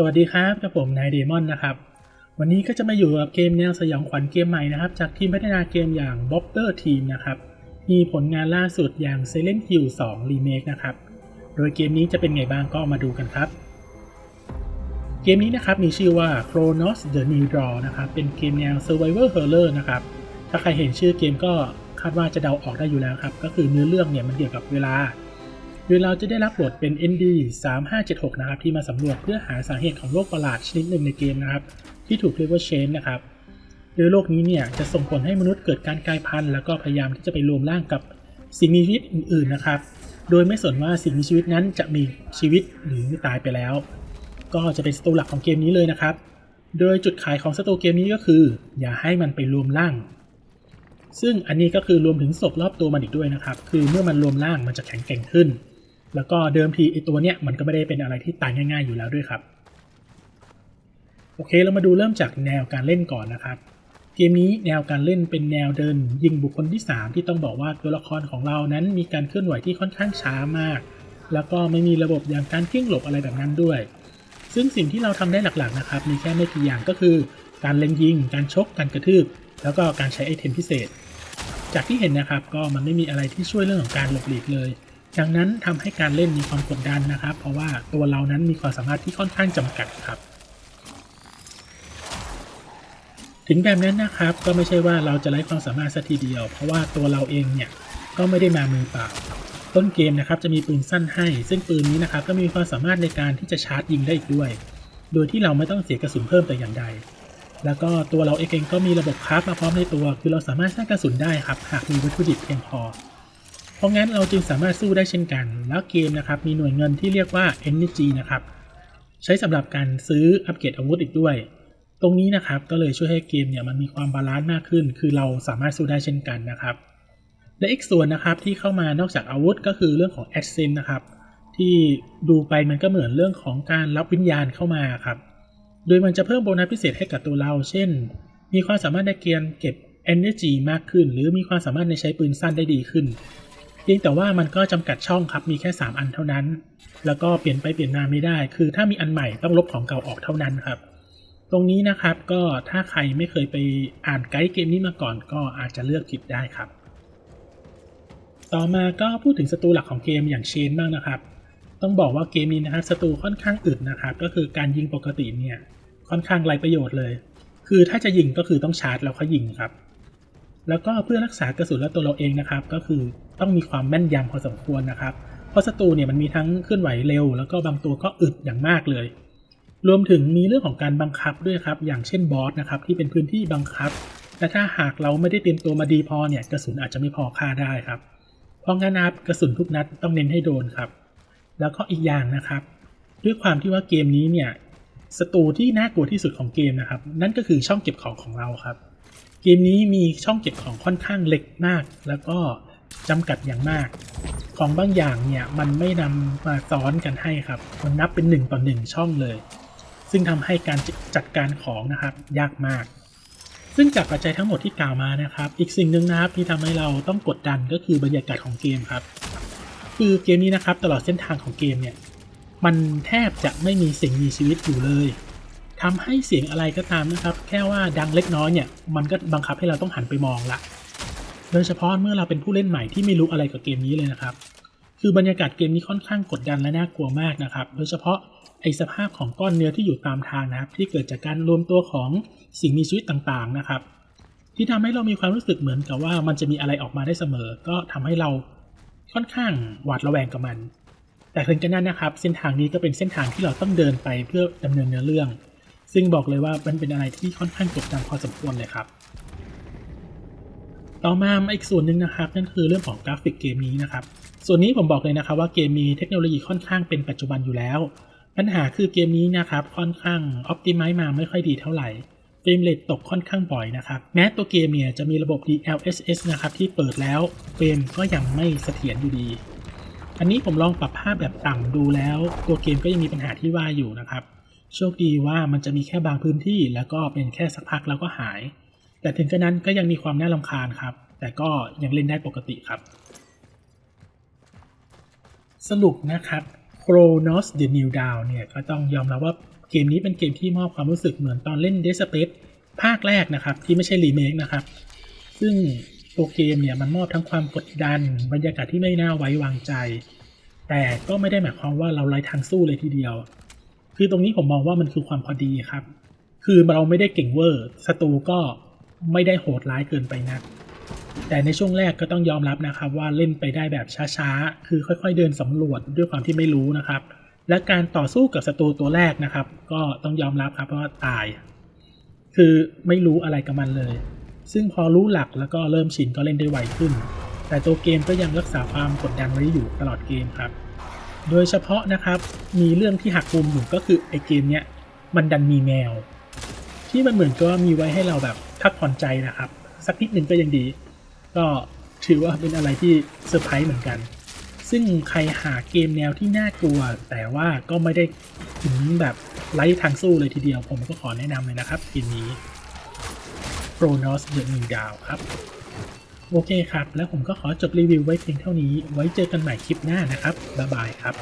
สวัสดีครับกับผมนายเดมอนนะครับ วันนี้ก็จะมาอยู่กับเกมแนวสยองขวัญเกมใหม่นะครับ จากทีมพัฒนาเกมอย่าง b o b t e r Team นะครับ มีผลงานล่าสุดอย่าง Silent Hill 2 Remake นะครับ โดยเกมนี้จะเป็นไงบ้างก็มาดูกันครับ เกมนี้นะครับมีชื่อว่า Chronos The New Draw นะครับ เป็นเกมแนว Survivor Horror นะครับ ถ้าใครเห็นชื่อเกมก็คาดว่าจะเดาออกได้อยู่แล้วครับ ก็คือเนื้อเรื่องเนี่ยมันเกี่ยวกับเวลา โดยเราจะได้รับบทเป็น ND 3576 นะครับ ที่มาสำรวจเพื่อหาสาเหตุของโรคประหลาดชนิดหนึ่งในเกมนะครับ ที่ถูกเรียกว่าเชนนะครับ โดยโรคนี้เนี่ยจะส่งผลให้มนุษย์เกิดการกลายพันธุ์แล้วก็พยายามที่จะไปรวมร่างกับสิ่งมีชีวิตอื่นๆนะครับ โดยไม่สนว่าสิ่งมีชีวิตนั้นจะมีชีวิตหรือตายไปแล้ว ก็จะเป็นสตูหลักของเกมนี้เลยนะครับ โดยจุดขายของสตูเกมนี้ก็คือ อย่าให้มันไปรวมร่าง ซึ่งอันนี้ก็คือรวมถึงศพรอบตัวมันอีกด้วยนะครับ คือเมื่อมันรวมร่างมันจะแข็งแกร่งขึ้น แล้วก็เดิมทีไอตัวเนี้ยมันก็ไม่ได้เป็นอะไรที่ตายง่าย ๆ อยู่แล้วด้วยครับ โอเคเรามาดูเริ่มจากแนวการเล่นก่อนนะครับ เกมนี้แนวการเล่นเป็นแนวเดิน ยิงบุคคลที่ 3 ที่ต้องบอกว่าตัวละครของเรานั้นมีการเคลื่อนไหวที่ค่อนข้างช้ามาก แล้วก็ไม่มีระบบอย่างการกิ้งหลบอะไรแบบนั้นด้วย ซึ่งสิ่งที่เราทำได้หลักๆนะครับมีแค่ไม่กี่อย่างก็คือ การเล็งยิง การชก การกระทืบ แล้วก็การใช้ไอเทมพิเศษ จากที่เห็นนะครับก็มันไม่มีอะไรที่ช่วยเรื่องของการหลบหลีกเลย ดังนั้นทำให้การเล่นมีความกดดันนะครับ เพราะว่าตัวเรานั้นมีความสามารถที่ค่อนข้างจำกัดครับ ถึงแบบนั้นนะครับก็ไม่ใช่ว่าเราจะไร้ความสามารถสัทีเดียว เพราะว่าตัวเราเองเนี่ยก็ไม่ได้มามือเปล่า ต้นเกมนะครับจะมีปืนสั้นให้ ซึ่งปืนนี้นะครับก็มีความสามารถในการที่จะชาร์จยิงได้อีกด้วย โดยที่เราไม่ต้องเสียกระสุนเพิ่มแต่อย่างใดแล้วก็ตัวเราเองก็มีระบบคราฟมาพร้อมในตัว คือเราสามารถสร้างกระสุนได้ครับ หากมีวัตถุดิบเพียงพอ เพราะงั้นเราจึงสามารถสู้ได้เช่นกัน แล้วเกมนะครับมีหน่วยเงินที่เรียกว่า Energy นะครับใช้สำหรับการซื้ออัปเกรดอาวุธอีกด้วย ตรงนี้นะครับก็เลยช่วยให้เกมเนี่ยมันมีความบาลานซ์มากขึ้น คือเราสามารถสู้ได้เช่นกันนะครับ และอีกส่วนนะครับที่เข้ามานอกจากอาวุธก็คือเรื่องของ a d s e n นะครับที่ดูไปมันก็เหมือนเรื่องของการรับวิญญาณเข้ามาครับ โดยมันจะเพิ่มโบนัสพิเศษให้กับตัวเรา เช่น มีความสามารถในเกียนเก็บ energy มากขึ้น หรือมีความสามารถในใช้ปืนสั้นได้ดีขึ้น พียงแต่ว่ามันก็จำกัดช่องครับมีแค่ 3 อันเท่านั้น แล้วก็เปลี่ยนไปเปลี่ยนมาไม่ได้ คือถ้ามีอันใหม่ต้องลบของเก่าออกเท่านั้นครับ ตรงนี้นะครับก็ถ้าใครไม่เคยไปอ่านไกด์เกมนี้มาก่อน ก็อาจจะเลือกผิดได้ครับ ต่อมาก็พูดถึงศัตรูหลักของเกมอย่างเชนบ้างนะครับ ต้องบอกว่าเกมนี้นะครับศัตรูค่อนข้างอึดนะครับ ก็คือการยิงปกติเนี่ยค่อนข้างไรประโยชน์เลย คือถ้าจะยิงก็คือต้องชาร์จแล้วค่อยยิงครับ แล้วก็เพื่อรักษากระสุนและตัวเราเองนะครับ ก็คือ ต้องมีความแม่นยำพอสมควรนะครับ เพราะศัตรูเนี่ยมันมีทั้งเคลื่อนไหวเร็ว แล้วก็บางตัวก็อึดอย่างมากเลย รวมถึงมีเรื่องของการบังคับด้วยครับ อย่างเช่นบอสนะครับที่เป็นพื้นที่บังคับ และถ้าหากเราไม่ได้เตรียมตัวมาดีพอเนี่ยกระสุนอาจจะไม่พอฆ่าได้ครับ เพราะงั้นนะครับกระสุนทุกนัดต้องเน้นให้โดนครับ แล้วก็อีกอย่างนะครับ ด้วยความที่ว่าเกมนี้เนี่ยศัตรูที่น่ากลัวที่สุดของเกมนะครับ นั่นก็คือช่องเก็บของของเราครับ เกมนี้มีช่องเก็บของค่อนข้างเล็กมาก แล้วก็ จำกัดอย่างมาก ของบางอย่างเนี่ยมันไม่นำมาซ้อนกันให้ครับ มันนับเป็น1ต่อ1ช่องเลย ซึ่งทำให้การจัดการของนะครับยากมาก ซึ่งจากปัจจัยทั้งหมดที่กล่าวมานะครับ อีกสิ่งหนึ่งนะครับที่ทำให้เราต้องกดดันก็คือบรรยากาศของเกมครับ คือเกมนี้นะครับตลอดเส้นทางของเกมเนี่ยมันแทบจะไม่มีสิ่งมีชีวิตอยู่เลยทำให้เสียงอะไรก็ตามนะครับ แค่ว่าดังเล็กน้อยเนี่ย มันก็บังคับให้เราต้องหันไปมองละ โดยเฉพาะเมื่อเราเป็นผู้เล่นใหม่ที่ไม่รู้อะไรกับเกมนี้เลยนะครับ คือบรรยากาศเกมนี้ค่อนข้างกดดันและน่ากลัวมากนะครับ โดยเฉพาะไอสภาพของก้อนเนื้อที่อยู่ตามทางนะครับ ที่เกิดจากการรวมตัวของสิ่งมีชีวิตต่างๆนะครับ ที่ทำให้เรามีความรู้สึกเหมือนกับว่ามันจะมีอะไรออกมาได้เสมอ ก็ทำให้เราค่อนข้างหวาดระแวงกับมัน แต่ถึงกระนั้นนะครับ เส้นทางนี้ก็เป็นเส้นทางที่เราต้องเดินไปเพื่อดำเนินเนื้อเรื่อง ซึ่งบอกเลยว่ามันเป็นอะไรที่ค่อนข้างกดดันพอสมควรเลยครับ ต่อมาอีกส่วนหนึ่งนะครับนั่นคือเรื่องของกราฟิกเกมนี้นะครับ ส่วนนี้ผมบอกเลยนะครับว่าเกมมีเทคโนโลยีค่อนข้างเป็นปัจจุบันอยู่แล้ว ปัญหาคือเกมนี้นะครับค่อนข้างออ t ติไม e มาไม่ค่อยดีเท่าไหร่เฟรมเรทตกค่อนข้างบ่อยนะครับแม้ตัวเกมเนี่ยจะมีระบบ DLSS นะครับที่เปิดแล้วเฟรมก็ยังไม่เสถียรอยู่ดี อันนี้ผมลองปรับภาพแบบต่ำดูแล้ว ตัวเกมก็ยังมีปัญหาที่ว่าอยู่นะครับโชคดีว่ามันจะมีแค่บางพื้นที่แล้วก็เป็นแค่สักพักแล้วก็หาย แต่ถึงกระนั้นก็ยังมีความน่ารำคาญครับ แต่ก็ยังเล่นได้ปกติครับ สรุปนะครับ Chronos The New Dawn เนี่ยก็ต้องยอมรับว่าเกมนี้เป็นเกมที่มอบความรู้สึกเหมือนตอนเล่น d e Space ภาคแรกนะครับ ที่ไม่ใช่รีเมคนะครับ ซึ่งตัวเกมเนี่ยมันมอบทั้งความกดดัน บรรยากาศที่ไม่น่าไว้วางใจ แต่ก็ไม่ได้หมายความว่าเราไร้ทางสู้เลยทีเดียว คือตรงนี้ผมมองว่ามันคือความพอดีครับ คือเราไม่ได้เก่งเวอร์ศัตรูก็ ไม่ได้โหดร้ายเกินไปนัก แต่ในช่วงแรกก็ต้องยอมรับนะครับว่าเล่นไปได้แบบช้าๆ คือค่อยๆเดินสำรวจด้วยความที่ไม่รู้นะครับ และการต่อสู้กับศัตรูตัวแรกนะครับ ก็ต้องยอมรับครับว่าตาย คือไม่รู้อะไรกับมันเลย ซึ่งพอรู้หลักแล้วก็เริ่มชินก็เล่นได้ไวขึ้น แต่ตัวเกมก็ยังรักษาความกดดันไว้อยู่ตลอดเกมครับ โดยเฉพาะนะครับมีเรื่องที่หักมุมอยู่ก็คือไอเกมเนี้ยมันดันมีแมว ที่มันเหมือนก็มีไว้ให้เราแบบ พักผ่อนใจนะครับ สักนิดหนึ่งก็ยังดี ก็ถือว่าเป็นอะไรที่เซอร์ไพรส์เหมือนกัน ซึ่งใครหาเกมแนวที่น่ากลัว แต่ว่าก็ไม่ได้ถึงแบบไร้ทางสู้เลยทีเดียว ผมก็ขอแนะนำเลยนะครับเกมนี้ Chronos The New Dawn ครับ โอเคครับ แล้วผมก็ขอจบรีวิวไว้เพียงเท่านี้ ไว้เจอกันใหม่คลิปหน้านะครับ บ๊ายบายครับ